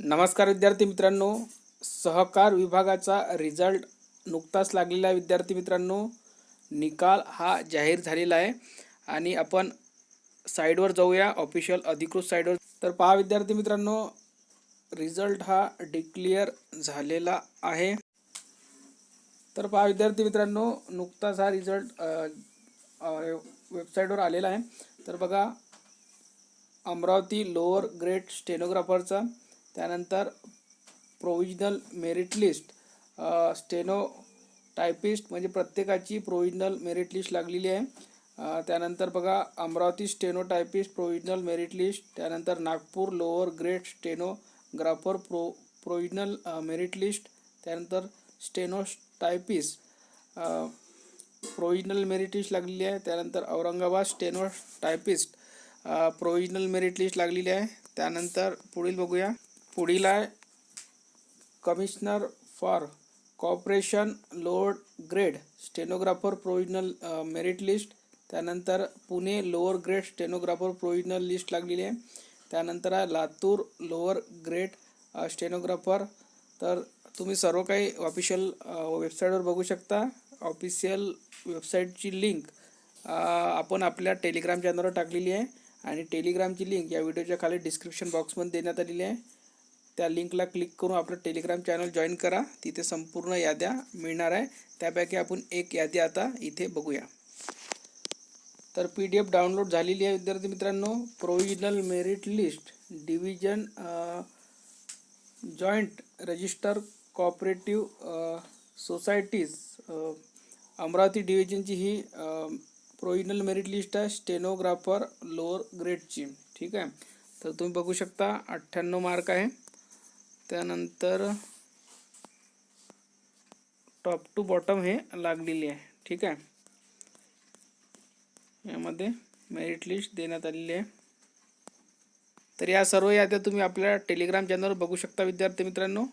नमस्कार विद्यार्थी मित्रांनो. सहकार विभागाचा रिझल्ट नुकताच लागलेला आहे विद्यार्थी मित्रांनो. निकाल हा जाहीर झालेला आहे. आणि आपण साईडवर जाऊया ऑफिशियल अधिकृत साईडवर. तर पहा विद्यार्थी मित्रांनो रिझल्ट हा डिक्लिअर झालेला आहे. तर पहा विद्यार्थी मित्रांनो नुकताच हा रिझल्ट वेबसाईटवर आलेला आहे. तर बघा अमरावती लोअर ग्रेड स्टेनोग्राफरचा त्यानंतर provisional merit list steno typist म्हणजे प्रत्येकाची प्रोविजनल मेरिट लिस्ट लागलेली आहे. त्यानंतर बघा Amravati steno typist provisional merit list त्यानंतर Nagpur lower grade stenographer pro provisional merit list त्यानंतर steno typist provisional merit list लागलेली आहे. त्यानंतर Aurangabad steno typist provisional merit list लागलेली आहे. त्यानंतर पुढील बघूया. पुढील आहे. Commissioner for cooperation lower grade stenographer provisional merit list. त्यानंतर Pune lower grade stenographer provisional list लागलेली आहे. त्यानंतर आहे लातूर लोअर ग्रेड स्टेनोग्राफर. तर तुम्ही सर्व काही ऑफिशियल वेबसाईटवर बघू शकता. ऑफिशियल वेबसाईटची लिंक आपण आपल्या टेलिग्राम चॅनलवर टाकलेली आहे. आणि टेलिग्रामची लिंक या व्हिडिओच्या खाली डिस्क्रिप्शन बॉक्समध्ये देण्यात आलेली आहे. त्या लिंकला क्लिक करून आपलं टेलिग्राम चॅनल जॉईन करा. तिथे संपूर्ण याद्या मिळणार आहे. त्यापैकी आपण एक यादी आता इथे बघूया. तर पी डी एफ डाउनलोड झालेली आहे विद्यार्थी मित्रांनो. Provisional merit list division joint register cooperative societies Amravati डिव्हिजनची ही प्रोविजनल मेरिट लिस्ट आहे. स्टेनोग्राफर लोअर ग्रेडची ठीक आहे? तर तुम्ही बघू शकता अठ्ठ्याण्णव मार्क आहे. त्यानंतर टॉप टू बॉटम हे लागलेली आहे. ठीक आहे? यामध्ये मेरिट लिस्ट देण्यात आलेली आहे. तर या सर्व याद्या तुम्ही आपल्या टेलिग्राम चॅनलवर बघू शकता विद्यार्थी मित्रांनो.